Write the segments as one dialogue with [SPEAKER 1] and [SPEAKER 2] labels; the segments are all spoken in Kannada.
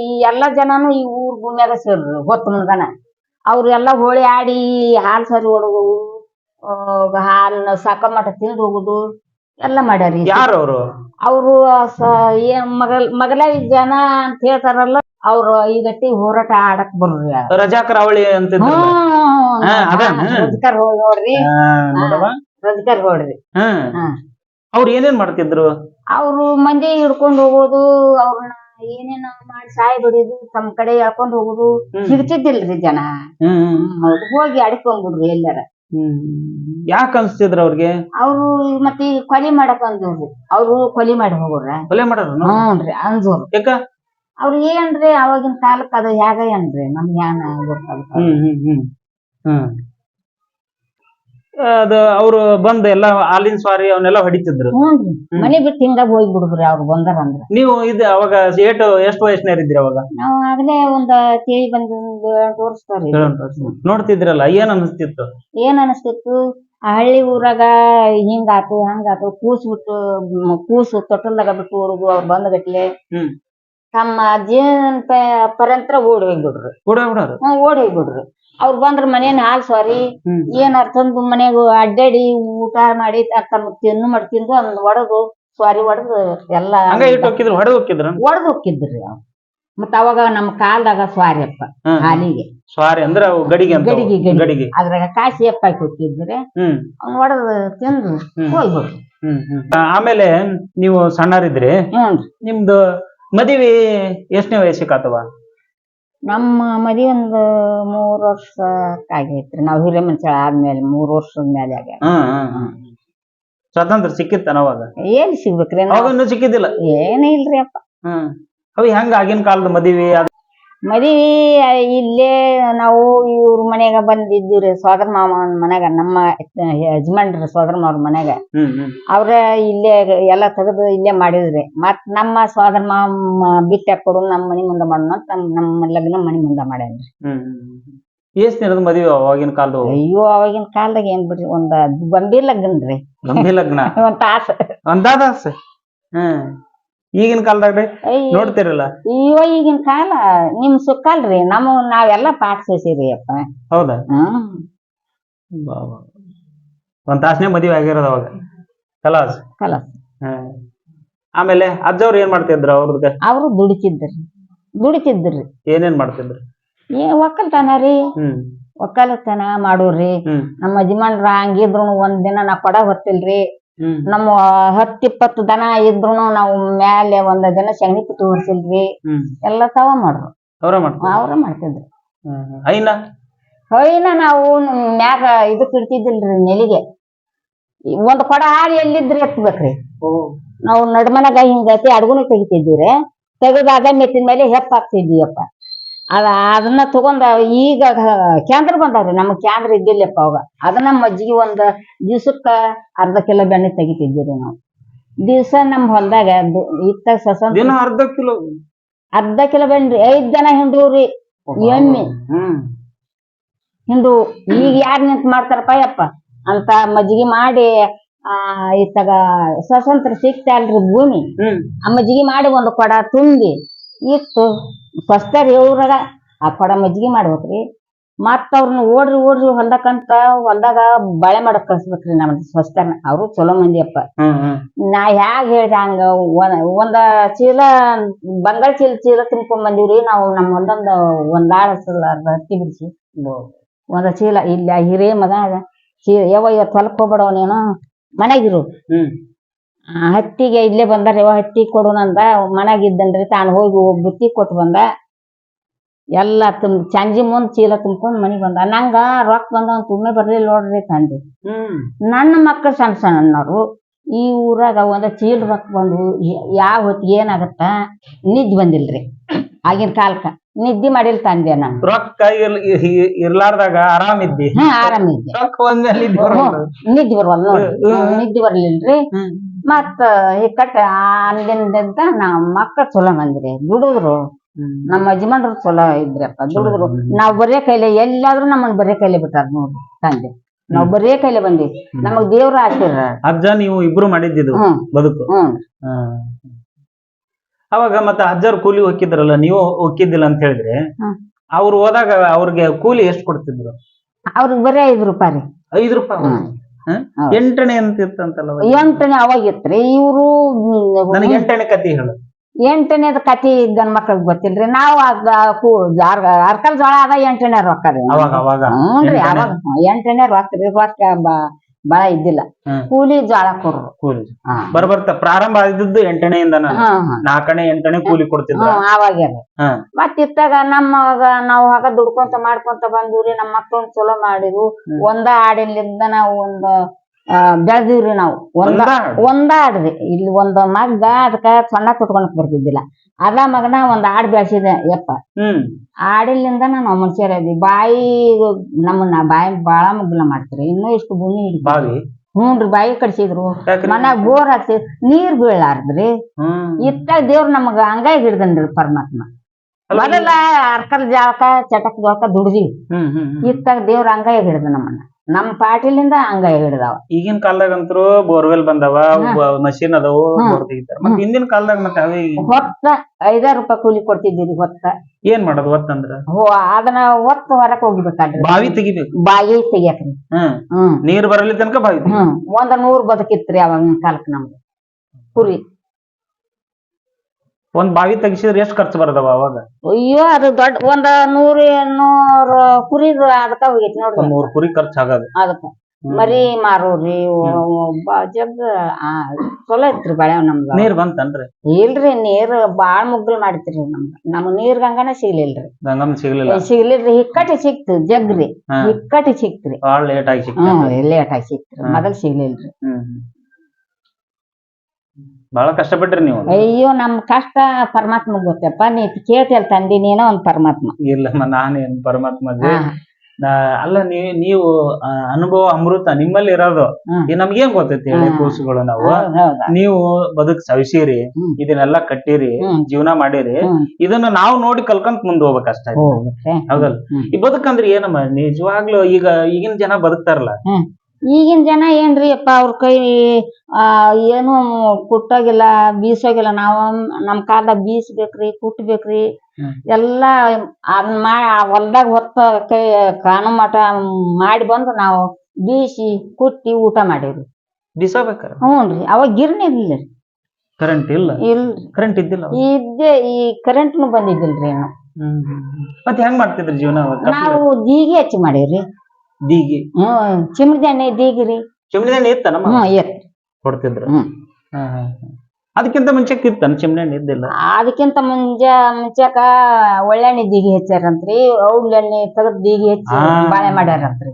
[SPEAKER 1] ಈ ಎಲ್ಲಾ ಜನನು ಈ ಊರ್ ಭೂಮ್ಯಾಗ ಸೇರ್ರಿ ಹೊತ್ತು ಮುನ್ಗನ ಅವ್ರು ಎಲ್ಲ ಹೋಳಿ ಆಡಿ ಹಾಲ್ ಸರಿ ಹೊಡೋದು ಹಾಲನ್ನ ಸಾಕ ಮಠ ತಿಂದು ಹೋಗುದು ಎಲ್ಲ ಮಾಡ್ಯಾರಿ.
[SPEAKER 2] ಯಾರು ಅವರು
[SPEAKER 1] ಅವರು ಏನ್ ಮಗಲ್ ಮಗಲ ಜನ ಅಂತ ಹೇಳ್ತಾರಲ್ಲ ಅವ್ರು ಈ ಗಟ್ಟಿ ಹೋರಾಟ ಆಡಕ್ ಬರ್ರಿ
[SPEAKER 2] ರಜಾಕರ್ ಅವಳಿ ಅಂತ?
[SPEAKER 1] ರಜಕರ್
[SPEAKER 2] ನೋಡವ
[SPEAKER 1] ರಜಕರ್ ಹೋಡ್ರಿ.
[SPEAKER 2] ಅವ್ರು ಏನೇನ್ ಮಾಡ್ತಿದ್ರು?
[SPEAKER 1] ಅವ್ರು ಮಂದಿ ಹಿಡ್ಕೊಂಡ್ ಹೋಗೋದು ಅವ್ರನ್ನ ಏನೇನೋ ಮಾಡಿ ಸಾಯ್ ಬಿಡೋದು ತಮ್ಮ ಕಡೆ ಎಳ್ಕೊಂಡ್ ಹೋಗುದು. ಸಿಗ್ತಿದ್ದಿಲ್ರಿ ಜನ.
[SPEAKER 2] ಹ್ಮ್
[SPEAKER 1] ಹೌದು ಹೋಗಿ ಅಡ್ಕೊಂಡ್ಬಿಡ್ರಿ ಎಲ್ಲಾರ.
[SPEAKER 2] ಹ್ಮ್ ಯಾಕ ಅನ್ಸ್ತಿದ್ರ ಅವ್ರಿಗೆ?
[SPEAKER 1] ಅವ್ರು ಮತ್ತೆ ಈ ಕೊಲಿ ಮಾಡಕ್ ಅಂದ್ರಿ ಅವ್ರು ಕೊಲಿ ಮಾಡಿ ಹೋಗ್ರ
[SPEAKER 2] ಕೊಲೆ ಮಾಡೋರು
[SPEAKER 1] ಹ್ಞೂನ್ರಿ ಅಂದ್ರು
[SPEAKER 2] ಯಾಕ?
[SPEAKER 1] ಅವ್ರು ಏನ್ರಿ ಅವಾಗಿನ ಕಾಲಕ್ಕೆ ಅದು ಹೇಗ ಏನ್ರಿ ನಮ್ಗೆ ಏನ್ ಗೊತ್ತಾಗ
[SPEAKER 2] ಹ್ಮ್ ಹ್ಮ್ ಹ್ಮ್. ಹ್ಮ್. ಅದು ಅವ್ರು ಬಂದ್ ಎಲ್ಲ ಹಾಲಿನ ಸ್ವಾರಿ ಅವನ್ನೆಲ್ಲ ಹೊಡಿತಿದ್ರು.
[SPEAKER 1] ಹ್ಞೂನ್ರಿ. ಮನೆ ಬಿಟ್ಟು ಹಿಂಗ ಹೋಗಿ ಬಿಡುದ್ರಿ ಅವ್ರು ಬಂದಾರ ಅಂದ್ರ.
[SPEAKER 2] ನೀವು ಇದು ಅವಾಗ ಏಟು ಎಷ್ಟು ವಯಸ್ಸಿನಾರ ಇದ್ರಿ ಅವಾಗ?
[SPEAKER 1] ನಾವ್ ಆಗ್ಲೇ ಒಂದ್ ತಿಳಿ ಬಂದ್ ತೋರಿಸ್ತಾರ್ರಿ
[SPEAKER 2] ನೋಡ್ತಿದ್ರಲ್ಲ ಏನ್ ಅನಿಸ್ತಿತ್ತು?
[SPEAKER 1] ಏನ್ ಅನಸ್ತಿತ್ತು? ಆ ಹಳ್ಳಿ ಊರಾಗ ಹಿಂಗಾತು ಹಂಗಾತು ಕೂಸ್ ಬಿಟ್ಟು ಮ್, ಕೂಸು ತೊಟ್ಟಲ್ದಾಗ ಬಿಟ್ಟು ಹುಡುಗು ಅವ್ರು ಬಂದ ಗಟ್ಲೆ
[SPEAKER 2] ಹ್ಮ್.
[SPEAKER 1] ತಮ್ಮ ಜೀವನ ಪರಂತ್ರ ಓಡ್ ಓಡಿ ಹೋಗ್ಬಿಡ್ರಿ?
[SPEAKER 2] ಕೂಡ ಬಿಡೋರು
[SPEAKER 1] ಹ್ಮ್ ಓಡಿ ಹೋಗ್ಬಿಡ್ರಿ ಅವ್ರು ಬಂದ್ರ ಮನೇನ ಹಾಲ್ ಸ್ವಾರಿ
[SPEAKER 2] ಏನ್
[SPEAKER 1] ಏನಾರ ತಂದು ಮನೆಗ ಅಡ್ಡಾಡಿ ಊಟ ಮಾಡಿ ತಮ್ಮ ತಿನ್ನು ಮಾಡಿ ತಿಂದು ಅದನ್ನ ಒಡದು ಸ್ವಾರಿ ಒಡದು ಎಲ್ಲ
[SPEAKER 2] ಹಂಗ ಇಟ್ಟು ಹೋಗಿದ್ರು ಹೊಡೆ ಹೋಗಿದ್ರ
[SPEAKER 1] ಒಡದು ಹೋಗಿದ್ರಿ ಅವ್ರು. ಮತ್ತ ಅವಾಗ ನಮ್ಮ ಕಾಲ್ದಾಗ ಸ್ವಾರಿ ಅಪ್ಪ ಹಾಲಿಗೆ.
[SPEAKER 2] ಸ್ವಾರಿ ಅಂದ್ರೆ ಅವು ಗಡಿಗೆ ಅಂತ.
[SPEAKER 1] ಗಡಿಗೆ, ಗಡಿಗೆ.
[SPEAKER 2] ಗಡಿಗೆ.
[SPEAKER 1] ಅದ್ರಾಗ ಕಾಸಿ ಅಪ್ಪ ಕೊಟ್ಟಿದ್ರೆ
[SPEAKER 2] ಹ್ಮ್.
[SPEAKER 1] ಅವ್ನ ಒಡದು ತಿಂದು
[SPEAKER 2] ಹ್ಮ್. ಹ್ಮ್ ಹ್ಮ್. ಆ- ಆಮೇಲೆ ನೀವು ಸಣ್ಣರಿದ್ರಿ
[SPEAKER 1] ಹ್ಞೂ
[SPEAKER 2] ನಿಮ್ದು ಮದುವೆ ಎಷ್ಟನೇ ವಯಸ್ಸಿಗೆ ಆತವ?
[SPEAKER 1] ನಮ್ಮ ಮದಿ ಒಂದು ಮೂರ್ ವರ್ಷ ಆಗೈತ್ರಿ ನಾವ್ ಹಿರೇ ಮನುಷ್ಯ ಆದ್ಮೇಲೆ ಮೂರ್ ವರ್ಷದ ಮೇಲೆ ಆಗ್ಯಾರ.
[SPEAKER 2] ಹ್ಮ್ ಹ್ಮ್ ಹ್ಮ್ ಸ್ವಾತಂತ್ರ್ಯ ಸಿಕ್ಕಿತ್ತನ ಅವಾಗ?
[SPEAKER 1] ಏನ್ ಸಿಗ್ಬೇಕ್ರಿ ನಾವ್?
[SPEAKER 2] ಅವಾಗ ಇನ್ನೂ ಸಿಕ್ಕಿದ್ದಿಲ್ಲ?
[SPEAKER 1] ಏನ ಇಲ್ರಿ ಅಪ್ಪ.
[SPEAKER 2] ಹ್ಮ್. ಅವ್ ಹೆಂಗ ಆಗಿನ ಕಾಲದ ಮದ್ವಿ ಅದ್-
[SPEAKER 1] ಮದ್ವಿ ಇಲ್ಲೇ ನಾವು ಇವ್ರ ಮನ್ಯಾಗ ರೀ ಸೋದರ ಮಾವನ ಮನೆಗ ನಮ್ಮ ಯಜಮಾನ್ರ ಸೋದರ ಮಾವ್ರ
[SPEAKER 2] ಮನೆಗ.
[SPEAKER 1] ಅವ್ರ ಇಲ್ಲೇ ಎಲ್ಲ ತೆಗೆದು ಇಲ್ಲೇ ಮಾಡಿದ್ರಿ. ಮತ್ ನಮ್ಮ ಸೋದರ ಮಾವ ಬಿಟ್ಟ ಕೊಡು ನಮ್ಮ ಮನಿ ಮುಂದೆ ಮಾಡೋಣ ಅಂತ ನಮ್ ನಮ್ಮ ಲಗ್ನ ಮನಿ ಮುಂದೆ ಮಾಡ್ಯಾನ್ರಿ.
[SPEAKER 2] ಎಷ್ಟ್ ದಿನದ ಮದುವೆ ಅವಾಗಿನ ಕಾಲದ?
[SPEAKER 1] ಅಯ್ಯೋ ಅವಾಗಿನ ಕಾಲದಾಗ ಏನ್ ಬಿಡ್ರಿ ಒಂದ್ ಗಂಭೀರ್ ಲಗ್ನ ರೀ
[SPEAKER 2] ಗಂಭೀರ ಲಗ್ನ?
[SPEAKER 1] ಒಂದ್ ತಾಸ.
[SPEAKER 2] ಒಂದಾದಾಸ ಹ್ಮ್. ಈಗಿನ ಕಾಲದಾಗ ನೋಡ್ತಿರಲ್ಲ?
[SPEAKER 1] ಅಯ್ಯೋ ಈಗಿನ ಕಾಲ ನಿಮ್ ಸುಕ್ಕಲ್ರಿ. ನಮ್ಮ ನಾವೆಲ್ಲ ಪಾಠ ಸೇಸಿರಿ ಅಪ್ಪ
[SPEAKER 2] ಹೌದಾ. ಒಂದ್ ತಾಸನೇ ಮದುವೆ ಆಗಿರೋದು ಅವಾಗ. ಕಲಾಸ್?
[SPEAKER 1] ಕಲಾಸ್.
[SPEAKER 2] ಆಮೇಲೆ ಅಜ್ಜವ್ರು ಏನ್ ಮಾಡ್ತಿದ್ರು ಅವ್ರದ್ದು
[SPEAKER 1] ಅವರು ದುಡಿತಿದ್ರಿ ದುಡಿತಿದ್ರಿ
[SPEAKER 2] ಏನೇನ್ ಮಾಡ್ತಿದ್ರು?
[SPEAKER 1] ಏ ಒಕ್ಕಲ್ತನ ರೀ. ಒಕ್ಕಲತನ ಮಾಡೋರಿ ನಮ್ಮ ಯಜಮಾನ್ರ ಹಂಗಿದ್ರು ಒಂದ್ ದಿನ ನಾ ಕೊಡ ಹೊತ್ತಿಲ್ರಿ. ನಮ್ಮ ಹತ್ತ್ ಇಪ್ಪತ್ತು ದನ ಇದ್ರು ನಾವು ಮ್ಯಾಲೆ ಒಂದ ದಿನ ಸಗಣಿ ಪುಟ್ಟಿ ಎಲ್ಲ ತಾವ ಮಾಡ್ರು.
[SPEAKER 2] ಅವ್ರ ಮಾಡ್ತಾರೆ
[SPEAKER 1] ಅವ್ರ ಮಾಡ್ತಿದ್ರು.
[SPEAKER 2] ಐನ
[SPEAKER 1] ಹೊಯ್ನ ನಾವು ಮ್ಯಾಗ ಇದಕ್ ಇಡ್ತಿದ್ದಿಲ್ರಿ ನೆಲಿಗೆ. ಒಂದ್ ಕೊಡ ಹಾರಿ ಎಲ್ಲಿದ್ರೆ ಎತ್ಬೇಕ್ರಿ. ನಾವು ನಡ್ಮನಗ ಹಿಂಗೈತಿ ಅಡ್ಗುನು ತೆಗಿತಿದ್ವಿ ತೆಗೆದಾಗ ಮೆತ್ತಿನ ಮೇಲೆ ಹೆಪ್ಪ ಹಾಕ್ತಿದ್ವಿಯಪ್ಪ ಅದ ಅದನ್ನ ತಗೊಂಡ ಈಗ ಕ್ಯಾಂದ್ರ ಬಂದಾವ್ರಿ ನಮಗ್ ಕ್ಯಾಂದ್ರ ಇದ್ದಿಲ್ಲಪ್ಪ ಅವಾಗ. ಅದನ್ನ ಮಜ್ಜಿಗೆ ಒಂದ್ ದಿವ್ಸಕ್ಕ ಅರ್ಧ ಕಿಲೋ ಬೆಣ್ಣೆ ತೆಗಿತಿದ್ವಿ ನಾವು. ದಿವ್ಸ ನಮ್ ಹೊಲ್ದಾಗ ಇತ್ತ ಸಸ
[SPEAKER 2] ಅರ್ಧ ಕಿಲೋ.
[SPEAKER 1] ಅರ್ಧ ಕಿಲೋ ಬೆಣ್ಣೆ ಐದ್ ಜನ ಹಿಂಡೂರಿ ಎಮ್ಮೆ. ಹಿಂಡು ಈಗ ಯಾರ್ ನಿಂತ ಮಾಡ್ತಾರಪ್ಪ ಯಪ್ಪ? ಅಂತ ಮಜ್ಜಿಗೆ ಮಾಡಿ ಆ ಇತ್ತಾಗ ಸ್ವತಂತ್ರ ಸಿಗ್ತಾ ಅಲ್ರಿ ಭೂಮಿ. ಆ ಮಜ್ಜಿಗೆ ಮಾಡಿ ಒಂದು ಕೊಡ ತುಂಬಿ ಇಟ್ಟು ಫಸ್ಟರ್ ಊರಾಗ ಆ ಕೊಡ ಮಜ್ಜಿಗೆ ಮಾಡ್ಬೇಕ್ರಿ. ಮತ್ತ ಅವ್ರನ್ನ ಓಡ್ರಿ ಓಡ್ರಿ ಹೊಲ್ದಕ್ಕಂತ ಹೊಲ್ದಾಗ ಬಳೆ ಮಾಡಕ್ ಕಳ್ಸ್ಬೇಕ್ರಿ ನಮ್ಮ ಸ್ವಸ್ಥರ್ನ ಅವ್ರು ಚಲೋ ಮಂದಿಯಪ್ಪ. ನಾ ಹ್ಯಾಗ್ ಹೇಳ್ದೆ ಹಂಗ ಒಂದ್- ಒಂದ ಚೀಲ ಬಂಗಾಳ ಚೀಲ ಚೀಲ ತುಂಬ್ಕೊಂಡ್ ಬಂದಿವ್ರಿ. ನಾವು ನಮ್ಮ ಹೊಲ್ದಂದ ಒಂದಾಳ ಅರ್ಧ ಹತ್ತಿ ಬಿಡಿಸಿ. ಒಂದ ಚೀಲ ಇಲ್ಲ ಹಿರೇ ಮಗ ಅದ. ಚೀಲ ಯಾವ ಇವತ್ತು ಹೊಲಕ್ ಹೋಗ್ಬೇಡವ ನೀನು ಮನೆಗಿರು ಹತ್ತಿಗೆ ಇಲ್ಲೇ ಬಂದಾರ ಯಾವ ಹತ್ತಿ ಕೊಡೋಣ ಅಂದ ಇದ್ದನ್ರಿ ತಾನು ಹೋಗಿ ಒಬ್ಬ ಬುತ್ತಿ ಕೊಟ್ಟು ಬಂದ. ಎಲ್ಲ ತುಂಬ ಚಾಂಜಿ ಮುಂದ್ ಚೀಲ ತುಂಬ್ಕೊಂಡ್ ಮನಿಗ್ ಬಂದ. ನಂಗ ರೊಕ್ಕ ಬಂದ ತುಂಬೆ ಬರ್ಲಿಲ್ಲ ನೋಡ್ರಿ ತಂದೆ. ನನ್ನ ಮಕ್ಕಳು ಸಣ್ಣ ಸಣ್ಣವರು ಈ ಊರಾಗ ಒಂದ ಚೀಲ ರೊಕ್ಕ ಬಂದು ಯಾವ ಹೊತ್ತಿಗೆ ಏನಾಗತ್ತ ನಿದ್ದೆ ಬಂದಿಲ್ರಿ. ಆಗಿನ ಕಾಲಕ್ಕ ನಿದ್ದೆ ಮಾಡಿಲ್ ತಂದೆ ನಾನು.
[SPEAKER 2] ರೊಕ್ಕ ಇರ್ಲಾರ್ದಾಗ
[SPEAKER 1] ಆರಾಮಿದ್ದೆ ಆರಾಮಿದ್ದೆ
[SPEAKER 2] ರೊಕ್ಕ.
[SPEAKER 1] ನಿದ್ದೆ ಬರ್ವಲ್ ನೋಡ್ರಿ. ನಿದ್ದೆ ಬರ್ಲಿಲ್ರಿ. ಮತ್ತ ಹಿಕ್ಕಟ್ಟ ಅಲ್ಲಿಂದ ನಮ್ಮ ಮಕ್ಕಳು ಚಲೋ ಮಂದಿರಿ ದುಡಿದ್ರು
[SPEAKER 2] ನಮ್
[SPEAKER 1] ನಮ್ಮ ಯಜಮಾನ್ರು ಚಲೋ ಇದ್ರಪ್ಪ ದುಡಿದ್ರು ನಾವ್ ಬರೇ ಕೈಲೆ ಎಲ್ಲಾದ್ರೂ ನಮ್ಮನ್ನ ಬರೇ ಕೈಲೆ ಬಿಟ್ಟಾರ ನೋಡ್ರಿ ತಂದೆ. ನಾವ್ ಬರೇ ಕೈಲೆ ಬಂದಿ ನಮಗ್ ದೇವ್ರ ಆಶೀರ್ವಾದ.
[SPEAKER 2] ಅಜ್ಜ ನೀವು ಇಬ್ರು ಮಾಡಿದ್ದು
[SPEAKER 1] ಹ್ಮ್.
[SPEAKER 2] ಬದುಕು?
[SPEAKER 1] ಹ್ಮ್.
[SPEAKER 2] ಅವಾಗ ಮತ್ತೆ ಅಜ್ಜರ್ ಕೂಲಿ ಹೋಗಿದ್ರಲ್ಲ ನೀವು ಹೋಗಿದ್ದಿಲ್ಲ ಅಂತ ಹೇಳಿದ್ರೆ
[SPEAKER 1] ಹ್ಮ್.
[SPEAKER 2] ಅವ್ರು ಹೋದಾಗ ಅವ್ರಿಗೆ ಕೂಲಿ ಎಷ್ಟು ಕೊಡ್ತಿದ್ರು?
[SPEAKER 1] ಅವ್ರಿಗೆ ಬರೀ ಐದು ರೂಪಾಯಿ ರೀ.
[SPEAKER 2] ಐದು ರೂಪಾಯಿ
[SPEAKER 1] ಹ್ಮ್.
[SPEAKER 2] ಎಂಟನೇ ಅಂತ ಇತ್ತಂತಲ್ಲ?
[SPEAKER 1] ಎಂಟನೇ ಅವಾಗ ಇತ್ರಿ ಇವ್ರು
[SPEAKER 2] ನನಗೆ ಎಂಟನೇ ಕತಿ ಹೇಳು.
[SPEAKER 1] ಎಂಟನೇದ ಕತಿ ಗಂಡ್ ಮಕ್ಳಿಗೆ ಗೊತ್ತಿಲ್ರಿ ನಾವು ಅರ್ಕಲ್ ಜೋಳ ಅದ ಎಂಟನೇ ರೊಕ್ಕ ರೀ
[SPEAKER 2] ಅವಾಗ. ಎಂಟನೇ?
[SPEAKER 1] ರೊಕ್ಕ ರೀ ರೊಕ್ಕ ಬಾಳ ಇದ್ದಿಲ್ಲ. ಕೂಲಿ ಜಾಳ ಕೊಡ್ರು
[SPEAKER 2] ಕೂಲಿ. ಬರ್ಬರ್ತ ಪ್ರಾರಂಭ ಆಗಿದ್ದು ಎಂಟನೆಯಿಂದ. ನಾಲ್ಕನೇ ಎಂಟನೇ ಕೂಲಿ ಕೊಡ್ತಿದ್ರು
[SPEAKER 1] ಅವಾಗ
[SPEAKER 2] ಮತ್ತ.
[SPEAKER 1] ಮತ್ ಇತ್ತಾಗ ನಮ್ಮ ನಾವು ಹಾಗ ದುಡ್ಕೊಂತ ಮಾಡ್ಕೊಂತ ಬಂದಿವ್ರಿ ನಮ್ಮ ಮಕ್ಕಳನ್ನ ಚಲೋ ಮಾಡಿದ್ವು. ಒಂದ ಹಾಡಿನಿಂದ ನಾವು ಒಂದು ಬೆಳ್ದಿವ್ರಿ ನಾವು. ಒಂದ
[SPEAKER 2] ಒಂದ
[SPEAKER 1] ಆಡ್ರಿ ಇಲ್ಲಿ ಒಂದ್ ಮಗ್ಗ ಅದಕ್ಕ ಸಣ್ಣ ಕುಟ್ಕೊಳಕ್ ಬರ್ತಿದ್ದಿಲ್ಲ. ಅದ ಮಗನ ಒಂದ್ ಆಡ್ ಬೆಳ್ಸಿದೆ ಯಪ್ಪ.
[SPEAKER 2] ಹ್ಮ್.
[SPEAKER 1] ಹಾಡಿಲಿಂದ ಮನುಷ್ಯರ ಮನುಷ್ಯರದಿ ಬಾಯಿ ನಮ್ಮನ್ನ ಬಾಯಿ ಬಾಳ ಮುಗ್ಲ ಮಾಡ್ತೀರಿ. ಇನ್ನೂ ಇಷ್ಟು ಭೂಮಿ
[SPEAKER 2] ಬಾವಿ?
[SPEAKER 1] ಹ್ಞೂನ್ರಿ ಬಾಯಿ ಕಡ್ಸಿದ್ರು? ಮನ್ಯಾಗ ಬೋರ್ ಹಾಕ್ಸಿದ್ರು ನೀರ್ ಬೀಳಾರ್ದ್ರಿ.
[SPEAKER 2] ಹ್ಮ್.
[SPEAKER 1] ಇತ್ತಾಗ ದೇವ್ರ ನಮಗ ಹಂಗಾಗಿ ಹಿಡ್ದನ್ರಿ ಪರಮಾತ್ಮ. ಮೊದಲ ಅರ್ಕಲ್ ಜಾಳಕ ಚಟಕ್ ಜಾಳಕ ದುಡ್ದಿವಿ. ಇತ್ತಾಗ ದೇವ್ರ ಹಂಗಾಗಿ ಹಿಡ್ದ ನಮ್ಮನ್ನ. ನಮ್ಮ ಪಾಟಿಲಿಂದ ಹಂಗ ಹಿಡಿದಾವ.
[SPEAKER 2] ಈಗಿನ ಕಾಲದಾಗಂತೂ ಬೋರ್ವೆಲ್ ಬಂದವ ಮಷಿನ್ ಅದಾವು. ಬೋರ್ ತೆಗಿತಾರ. ಹಿಂದಿನ ಕಾಲದಾಗ ಮತ್ತೆ ಅವೇ
[SPEAKER 1] ಹೊತ್ತ ಐದಾರು ರೂಪಾಯಿ ಕೂಲಿ ಕೊಡ್ತಿದ್ದೀರಿ ಹೊತ್ತ.
[SPEAKER 2] ಏನ್ ಮಾಡೋದು ಒತ್ತಂದ್ರ
[SPEAKER 1] ಹೋ ಅದನ್ನ ಹೊತ್ತು ಹೊರಕ್ ಹೋಗ್ಬೇಕಾದ್ರೆ
[SPEAKER 2] ಬಾವಿ ತೆಗಿಬೇಕು.
[SPEAKER 1] ಬಾಯಿ ತೆಗಿಯಕ್ರಿ
[SPEAKER 2] ಹ್ಮ್
[SPEAKER 1] ಹ್ಮ್.
[SPEAKER 2] ನೀರ್ ಬರಲಿ ತನಕ ಬಾವಿ ಒಂದ
[SPEAKER 1] ಹ್ಮ್. ಒಂದ್ ನೂರ್ ಬದುಕಿತ್ರಿ ಅವಾಗ ಕಾಲಕ್ ನಮ್ಗೆ. ಕುರಿ.
[SPEAKER 2] ಒಂದ್ ಬಾವಿ ತೆಗಿಸಿದ್ರೆ ಎಷ್ಟ್ ಖರ್ಚು ಬರದವ ಅವಾಗ?
[SPEAKER 1] ಅಯ್ಯೋ ಅದು ದೊಡ್ಡ ಒಂದ್ ನೂರ್ ನೂರ್ ಕುರಿ ಅದಕ್ಕ ಹೋಗೈತಿ ನೋಡ್ರಿ.
[SPEAKER 2] ಒಂದ್ ಮೂರ್ ಕುರಿ ಖರ್ಚು ಆಗದ.
[SPEAKER 1] ಅದಕ್ಕ ಮರಿ ಮಾರೋರಿ ಜಗ್ ಆ, ಚಲೋ ಐತ್ರಿ ಬಾಳೆ ನಮ್ಗ
[SPEAKER 2] ನೀರ್ ಬಂತನ್ರಿ?
[SPEAKER 1] ಇಲ್ರಿ ನೀರ್ ಬಾಳ್ ಮುಗ್ಗಲ್ ಮಾಡ್ತಿರಿ ನಮ್ಗ ನಮ್ ನೀರ್ ಗಂಗಾನ ಸಿಗ್ಲಿಲ್ರಿ.
[SPEAKER 2] ಗಂಗಮ್ಮ ಸಿಗ್ಲಿಲ್ಲ.
[SPEAKER 1] ಸಿಗ್ಲಿಲ್ರಿ ಹಿಕ್ಕಟ್ಟಿ ಸಿಕ್ತು ಜಗ್ರಿ.
[SPEAKER 2] ಹಾ.
[SPEAKER 1] ಹಿಕ್ಕಟ್ಟಿ ಸಿಕ್ತ್ರಿ.
[SPEAKER 2] ಬಾಳ ಲೇಟ್ ಆಗಿ ಸಿಕ್ತ
[SPEAKER 1] ಲೇಟ್ ಆಗಿ ಸಿಕ್ತ್ರಿ.
[SPEAKER 2] ಹಾ.
[SPEAKER 1] ಮೊದಲ್ ಸಿಗ್ಲಿಲ್ರಿ.
[SPEAKER 2] ಹ್ಮ್. ಬಾಳ ಕಷ್ಟಪಟ್ರಿ ನೀವು.
[SPEAKER 1] ಅಯ್ಯೋ ನಮ್ ಕಷ್ಟ ಪರಮಾತ್ಮ ಗೊತ್ತಪ್ಪ. ನೀ ಕೇಳ್ತಿಯಲ್ ತಂದಿ ನೀನೋ ಒಂದ್ ಪರಮಾತ್ಮ.
[SPEAKER 2] ಇಲ್ಲಮ್ಮ ನಾನೇನ್ ಪರಮಾತ್ಮ ಅಲ್ಲ ನೀವ್ ನೀವು ಅನುಭವ ಅಮೃತ ನಿಮ್ಮಲ್ಲಿ ಇರೋದು. ನಮ್ಗೇನ್ ಗೊತ್ತೈತಿ ಹೇಳಿ. ಕೂಸುಗಳು ನಾವು? ನೀವು ಬದುಕ್ ಸವಿಸಿರಿ. ಇದನ್ನೆಲ್ಲ ಕಟ್ಟಿರಿ. ಜೀವನ ಮಾಡಿರಿ. ಇದನ್ನ ನಾವು ನೋಡಿ ಕಲ್ಕೊಂತ ಮುಂದ್ ಹೋಗ್ಬೇಕಷ್ಟ
[SPEAKER 1] ಹೌದಲ್.
[SPEAKER 2] ಈ ಬದುಕಂದ್ರೆ ಏನಮ್ಮ? ನಿಜವಾಗ್ಲೂ ಈಗ ಈಗಿನ ಜನ ಬದುಕ್ತಾರಲ್ಲ.
[SPEAKER 1] ಈಗಿನ ಜನ ಏನ್ರಿ ಅಪ್ಪ ಅವ್ರ ಕೈ ಏನು ಕುಟ್ಟೋಗಿಲ್ಲ ಬೀಸೋಗಿಲ್ಲ. ನಾವ್ ನಮ್ ಕಾಲ್ದಾಗ ಬೀಸ್ಬೇಕ್ರಿ ಕುಟ್ಬೇಕ್ರಿ. ಎಲ್ಲಾ ಹೊಲ್ದಾಗ ಹೊತ್ತ ಕೈ ಕಾನು ಮಠ ಮಾಡಿ ಬಂದು ನಾವು ಬೀಸಿ ಕುಟ್ಟಿ ಊಟ ಮಾಡೀವ್ರಿ.
[SPEAKER 2] ಬಿಸಬೇಕಾರ?
[SPEAKER 1] ಹ್ಞೂನ್ರಿ ಅವಾಗ ಗಿರ್ನಿ ಇರ್ಲಿಲ್ಲ
[SPEAKER 2] ಕರೆಂಟ್ ಇಲ್ಲ?
[SPEAKER 1] ಇಲ್ರಿ.
[SPEAKER 2] ಕರೆಂಟ್ ಇದ್ದಿಲ್ಲ.
[SPEAKER 1] ಇದ್ದೇ ಈ ಕರೆಂಟ್ನು ಬಂದಿದ್ದಿಲ್ರಿ ನಾವು.
[SPEAKER 2] ಮತ್ತೆ ಹೆಂಗ್ ಮಾಡ್ತಿದ್ರಿ ಜೀವನ ಅವಾಗ?
[SPEAKER 1] ನಾವು ದೀಗಿ ಹಚ್ಚಿ ಮಾಡೀವ್ರಿ.
[SPEAKER 2] ದೀಗಿ.
[SPEAKER 1] ಹ್ಮ್ ಚಿಮ್ಡಿ ಎಣ್ಣೆ ದೀಗಿರಿ
[SPEAKER 2] ಚಿಮ್ನಿ ಎಣ್ಣೆ ಇತ್ತ. ನಮ್ಮ
[SPEAKER 1] ಹ್ಮ್. ಎತ್
[SPEAKER 2] ಕೊಡ್ತಿದ್ರು. ಅದಕ್ಕಿಂತ ಮುಂಚೆ ಇತ್ತನ ಚಿಮ್ನಿ ಎಣ್ಣೆ ಇದ್ದಿಲ್ಲ?
[SPEAKER 1] ಅದಕ್ಕಿಂತ ಮುಂಚೆ ಮುಂಚೆಕ ಒಳ್ಳೆಣ್ಣೆ ದೀಗಿ ಹೆಚ್ಚಾರಂತ್ರಿ. ಔಡ್ಲೆಣ್ಣೆ ತೆಗೆದ್ ದೀಗಿ ಹೆಚ್ಚಿ. ಬಾಳೆ ಮಾಡ್ಯಾರಂತ್ರಿ.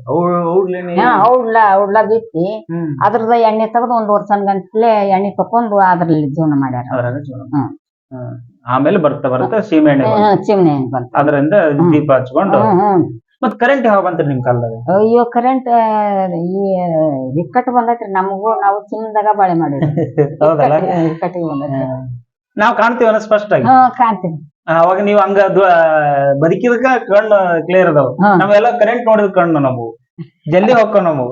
[SPEAKER 2] ಔಡ್ಲೇನೆ
[SPEAKER 1] ಹಾ ಔಡ್ಲ ಔಡ್ಲ ಬಿತ್ತಿ
[SPEAKER 2] ಹ್ಮ್.
[SPEAKER 1] ಅದ್ರದ ಎಣ್ಣೆ ತೆಗೆದು ಒಂದ್ ವರ್ಷ ಗಂಟ್ಲೆ ಎಣ್ಣೆ ತಕೊಂಡು ಅದ್ರಲ್ಲಿ ಜೀವನ ಮಾಡ್ಯಾರ.
[SPEAKER 2] ಅದ್ರಾಗ ಜೀವನ.
[SPEAKER 1] ಹ್ಮ್.
[SPEAKER 2] ಹ್ಮ್. ಆಮೇಲೆ ಬರ್ತಾ ಬರ್ತಾ ಸೀಮೆಣ್ಣೆ ಬಂತು.
[SPEAKER 1] ಚಿಮ್ನಿ ಬಂತ.
[SPEAKER 2] ಅದರಿಂದ ದೀಪ ಹಚ್ಕೊಂಡು
[SPEAKER 1] ಹ್ಮ್ ಹ್ಮ್.
[SPEAKER 2] ಮತ್ ಕರೆಂಟ್ ಯಾವ ಬಂತ್ರಿ ನಿಮ್ ಕಾಲದಾಗ?
[SPEAKER 1] ಅಯ್ಯೋ ಕರೆಂಟ್ ಈ ಇಕ್ಕಟ್ಟು ಬಂದೈತ್ರಿ. ನಮಗೂ ನಾವು ಚಿನ್ನದಾಗ ಬಾಳೆ ಮಾಡಿದ್ವಿ.
[SPEAKER 2] ಹೌದಲ್ಲ?
[SPEAKER 1] ಇಕ್ಕಟ್ಟಿಗೆ ಬಂದೈತ್ರಿ.
[SPEAKER 2] ನಾವ್ ಕಾಣ್ತೀವಲ್ಲ ಸ್ಪಷ್ಟ ಆಗಿ
[SPEAKER 1] ಕಾಣ್ತೀವಿ. ಕಾಣ್ತೀನಿ
[SPEAKER 2] ಅವಾಗ ನೀವ್ ಹಂಗ ಬದುಕಿದ ಬದುಕಿದಕ್ಕ ಕಣ್ಣು ಕ್ಲಿಯರ್ ಅದಾವ. ನಾವೆಲ್ಲ ಕರೆಂಟ್ ನೋಡಿದ ಕಣ್ಣು ನಾವು ಜಲ್ದಿ ಹೋಗ್ಕೊ ನಾವು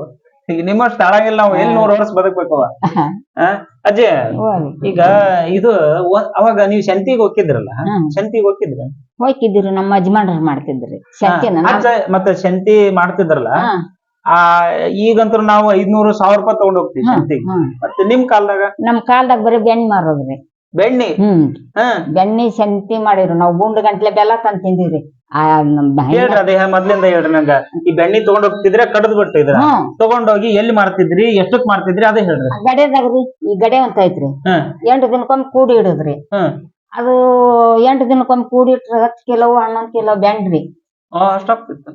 [SPEAKER 2] ಈಗ ನಿಮ್ಮಷ್ಟು ತಾಳಾಗಿಲ್ಲ ನಾವು ಎಲ್ಲಿ ನೂರ್ ವರ್ಷ ಬದುಕ್ಬೇಕವ? ಅಜ್ಜಿ ಈಗ ಇದು ಅವಾಗ ನೀವ್ ಶಂತಿಗ್ ಹೋಗಿದ್ರಲ್ಲ ಶಂತಿಗ್ ಹೋಗಿದ್ರ
[SPEAKER 1] ಹೋಯ್ಕಿದ್ದೀರಿ ನಮ್ಮ ಯಜಮಾನ್ರು ಮಾಡ್ತಿದ್ರಿ.
[SPEAKER 2] ಮತ್ತೆ ಶಂತಿ ಮಾಡ್ತಿದ್ರಲ್ಲ? ಆ ಈಗಂತೂ ನಾವು ಐದ್ನೂರು ಸಾವಿರ ರೂಪಾಯಿ ತಗೊಂಡ್ ಹೋಗ್ತೀವಿ ಶಂತಿಗೆ. ಮತ್ತೆ ನಿಮ್ ಕಾಲದಾಗ?
[SPEAKER 1] ನಮ್ ಕಾಲ್ದಾಗ ಬರೀ ಬೆಣ್ಣೆ ಮಾರೋದ್ರಿ.
[SPEAKER 2] ಬೆಣ್ಣಿ.
[SPEAKER 1] ಹ್ಮ್. ಬೆಣ್ಣೆ ಸಂತಿ ಮಾಡಿರು ನಾವು ಗುಂಡು ಗಂಟ್ಲೆ ಬೆಲ್ಲ ತಂದ್ ತಿಂದಿವ್ರಿ. ಆ ನಮ್
[SPEAKER 2] ಹೇಳ್ರಿ ಅದೇ ಮೊದ್ಲಿಂದ ಹೇಳ್ರಿ ನಂಗ. ಈ ಬೆಣ್ಣೆ ತಗೊಂಡ್ ಹೋಗ್ತಿದ್ರೆ ಕಡ್ದ್ ಬಿಟ್ಟು ಇದ್ರ
[SPEAKER 1] ಹ್ಮ್
[SPEAKER 2] ತಗೊಂಡೋಗಿ ಎಲ್ಲಿ ಮಾಡ್ತಿದ್ರಿ ಎಷ್ಟಕ್ ಮಾಡ್ತಿದ್ರಿ ಅದೇ ಹೇಳ್ರಿ.
[SPEAKER 1] ಗಡೆದಾಗ್ರಿ ಈ ಗಡೆ ಅಂತ ಐತ್ರಿ. ಎಂಟು ದಿನಕ್ಕೊಮ್ಮೆ ಕೂಡಿ ಇಡುದ್ರಿ.
[SPEAKER 2] ಹ್ಮ್
[SPEAKER 1] ಅದು ಎಂಟು ದಿನಕ್ಕೊಮ್ಮೆ ಕೂಡಿ ಇಟ್ರೆ ಹತ್ತು ಕಿಲೋ ಹನ್ನೊಂದ್ ಕಿಲೋ ಬೆಂಡ್ರಿ.
[SPEAKER 2] ಅಷ್ಟಾಗ್ತಿತ್ತು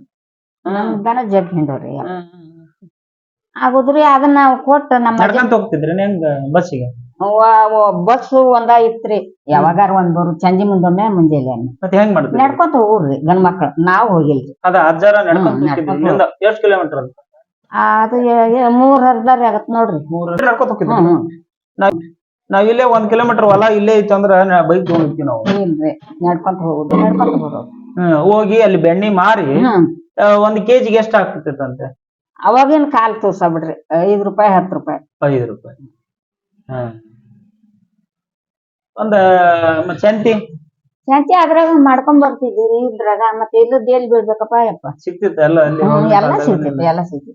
[SPEAKER 1] ನಮ್ ದನ ಜಗ್ ಹಿಂಡವ್ರಿ ಆಗುದ್ರಿ ಅದನ್ನ ನಾವು ಕೊಟ್ಟು ನಮ್ಮ
[SPEAKER 2] ನಡ್ಕೊಂತ ಹೋಗ್ತಿದ್ರಿ ಹೆಂಗ ಬಸ್ಸಿಗೆ?
[SPEAKER 1] ಬಸ್ ಒಂದ ಇತ್ರಿ ಯಾವಾಗಾರ ಒಂದ್ ಬರು ಚಂಜಿ ಮುಂದೊಮ್ಮೆ ಮುಂಜಾನೆ.
[SPEAKER 2] ಮತ್ತೆ ಹೆಂಗ್
[SPEAKER 1] ನಡ್ಕೊಂತ ಹೋಗ್ರಿ ಗಂಡ ಮಕ್ಳು. ನಾವ್ ಹೋಗಿಲ್ರಿ
[SPEAKER 2] ಅದ ಅಜ್ಜಾರ ನಡ್ಕೊಂತ ಇಲ್ಲಿಂದ ಎಷ್ಟ್ ಕಿಲೋಮೀಟರ್ ಅದು?
[SPEAKER 1] ಅದು ಎ- ಎ- ಮೂರ್ ಹರ್ದಾರಿ ಆಗತ್ ನೋಡ್ರಿ.
[SPEAKER 2] ಮೂರ್ ನಡ್ಕೊಂತ ಹೋಗ್ತಿದ್ರಿ?
[SPEAKER 1] ಹ್ಮ್ ಹ್ಮ್.
[SPEAKER 2] ನಾವ್ ಇಲ್ಲೇ ಒಂದ್ ಕಿಲೋಮೀಟರ್ ಹೊಲ ಇಲ್ಲೇ ಇತ್ತು ಅಂದ್ರ ಬೈಕ್ ತಗೊಂಡಿರ್ತೀವಿ ನಾವು.
[SPEAKER 1] ಇಲ್ರಿ ನಡ್ಕೊಂತ ಹೋಗುದು ನಡ್ಕೊಂತ ಹೋಗೋದು.
[SPEAKER 2] ಹ್ಮ್ ಹೋಗಿ ಅಲ್ಲಿ ಬೆಣ್ಣಿ ಮಾರಿ
[SPEAKER 1] ಹ್ಮ್.
[SPEAKER 2] ಆ, ಒಂದ್ ಕೆಜಿ ಎಷ್ಟ್ ಆಗ್ತಿತ್ತಂತೆ?
[SPEAKER 1] ಅವಾಗಿನ ಕಾಲ್ ತೋರ್ಸ ಬಿಡ್ರಿ ಐದ್ ರೂಪಾಯಿ ಹತ್ತ್ ರೂಪಾಯಿ.
[SPEAKER 2] ಐದು ರೂಪಾಯಿ. ಹ್ಮ್. ಒಂದ ಸಂತಿ
[SPEAKER 1] ಸಂತಿ ಅದ್ರಾಗ ಮಾಡ್ಕೊಂಡ್ ಬರ್ತಿದ್ವಿ ಇದ್ರಾಗ ಮತ್ತೆ ಇಲ್ಲದ ಎಲ್ಲಿ ಬೀಳ್ಬೇಕಪ್ಪ ಯಪ್ಪ?
[SPEAKER 2] ಸಿಕ್ತಿತ್ತ ಎಲ್ಲ ಅಲ್ಲಿ
[SPEAKER 1] ಹ್ಮ್,
[SPEAKER 2] ಹೋಗಿನ
[SPEAKER 1] ಎಲ್ಲ ಸಿಗ್ತೈತಿ ಎಲ್ಲ ಸಿಗ್ತೈತಿ.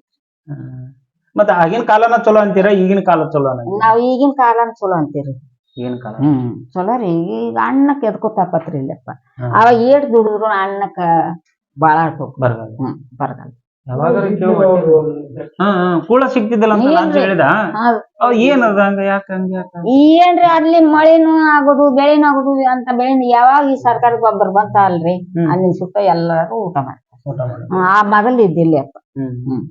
[SPEAKER 2] ಮತ್ತ ಆಗಿನ ಕಾಲನ ಚಲೋ ಅಂತೀರಾ ಈಗಿನ ಕಾಲ ಚಲೋ?
[SPEAKER 1] ನಾವ್ ಈಗಿನ ಕಾಲನ ಚಲೋ ಅಂತೀರಿ.
[SPEAKER 2] ಈಗಿನ ಕಾಲ.
[SPEAKER 1] ಹ್ಮ್ ಚಲೋ ರೀ. ಈಗ ಅಣ್ಣ ಎದ್ಕೋತಾಪತ್ರಿ ಇಲ್ಲಪ್ಪ.
[SPEAKER 2] ಹ್ಮ್.
[SPEAKER 1] ಅವಾಗ ಏಟ್ ದುಡಿದ್ರು ಅಣ್ಣಕ್ಕ ಬಾಳ ಆಟೋಕ್
[SPEAKER 2] ಬರಗಾಲ.
[SPEAKER 1] ಹ್ಮ್ ಬರಗಲ್ಲ
[SPEAKER 2] ಯಾವಾಗಾರ ಹ್ಮ್ ಕೂಳ ಸಿಕ್ತಿದ್ದಲ್ಲ ಅಂತ ನಾನು
[SPEAKER 1] ಏನ್ರಿ?
[SPEAKER 2] ಹೇಳಿದ?
[SPEAKER 1] ಹೌದ್.
[SPEAKER 2] ಅವ್ ಏನದ ಹಂಗ ಯಾಕ ಹಂಗ ಯಾಕ
[SPEAKER 1] ಏನ್ರಿ ಅಲ್ಲಿ ಮಳೆನೂ ಆಗೋದು ಬೆಳೆನೂ ಆಗೋದು ಅಂತ ಬೆಳೆ ಯಾವಾಗ ಈ ಸರ್ಕಾರಿ ಗೊಬ್ಬರ ಬಂತ ಅಲ್ರಿ. ಅಲ್ಲಿನ ಸುತ್ತ ಎಲ್ಲರೂ ಊಟ ಮಾಡ್ತಾರೆ. ಆ ಮೊದಲು ಇದ್ದಿಲ್ಲ ಅಪ್ಪ
[SPEAKER 2] ಹ್ಮ್.
[SPEAKER 1] ಹ್ಮ್.